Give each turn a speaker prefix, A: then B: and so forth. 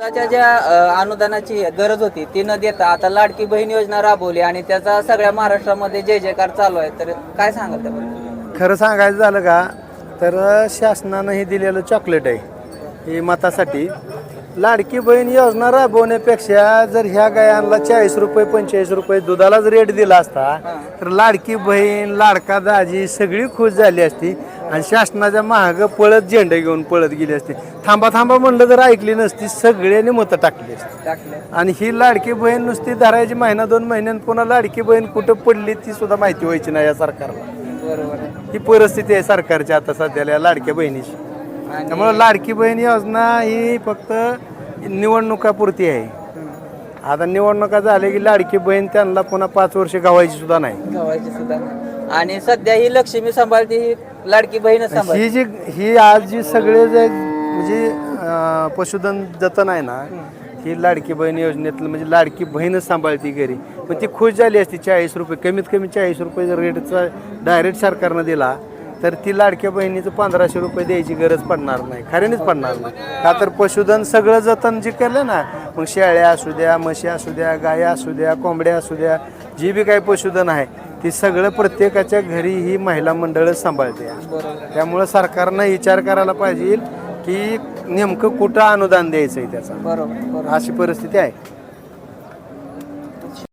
A: ज्या अनुदानाची गरज होती ती न देता आता लाडकी बहीण योजना राबवली आणि त्याचा सगळ्या महाराष्ट्रामध्ये जय जयकार चालू आहे. तर काय सांगाल त्याबद्दल?
B: खरं सांगायचं झालं का तर शासनानं हे दिलेलं चॉकलेट आहे ही मतासाठी. लाडकी बहीण योजना राबवण्यापेक्षा जर ह्या गायांना चाळीस रुपये पंचेचाळीस रुपये दुधालाच रेट दिला असता तर लाडकी बहीण लाडका दाजी सगळी खुश झाली असती. आणि शासनाच्या महाग पळत झेंडे घेऊन पळत गेली असती. थांबा थांबा म्हणलं जर ऐकली नसती सगळ्यांनी मतं टाकली असती. आणि ही लाडकी बहीण नुसती धरायची महिना दोन महिन्यात पुन्हा लाडकी बहीण कुठं पडली ती सुद्धा माहिती व्हायची नाही या सरकारला. ही परिस्थिती आहे सरकारची आता सध्याला या लाडक्या बहिणीची. त्यामुळे लाडकी बहीण योजना ही फक्त निवडणुकापुरती आहे. आता निवडणुका झाल्या की लाडकी बहीण त्यांना पुन्हा पाच वर्ष गावायची सुद्धा नाही.
A: गव्हाची सुद्धा नाही. आणि सध्या ही लक्ष्मी सांभाळते ही लाडकी सांभाळते
B: ही जी ही आज जी सगळे जे म्हणजे अं, पशुधन जतन आहे ना ही लाडकी बहीण योजनेतलं म्हणजे लाडकी बहीणच सांभाळती घरी. पण ती खुश झाली असती चाळीस रुपये कमीत कमी चाळीस रुपये जर रेटचा डायरेक्ट सरकारनं दिला तर ती लाडक्या बहिणीचं पंधराशे रुपये द्यायची गरज पडणार नाही खऱ्यानेच पडणार नाही. का तर पशुधन सगळं जतन जे केलं ना मग शेळ्या असू द्या म्हशी असू द्या गाया असू द्या कोंबड्या असू द्या जी बी काही पशुधन आहे ती सगळं प्रत्येकाच्या घरी ही महिला मंडळच सांभाळते. त्यामुळं सरकारनं विचार करायला पाहिजे की नेमकं कुठं अनुदान द्यायचं आहे त्याचा
A: बरोबर.
B: अशी परिस्थिती आहे.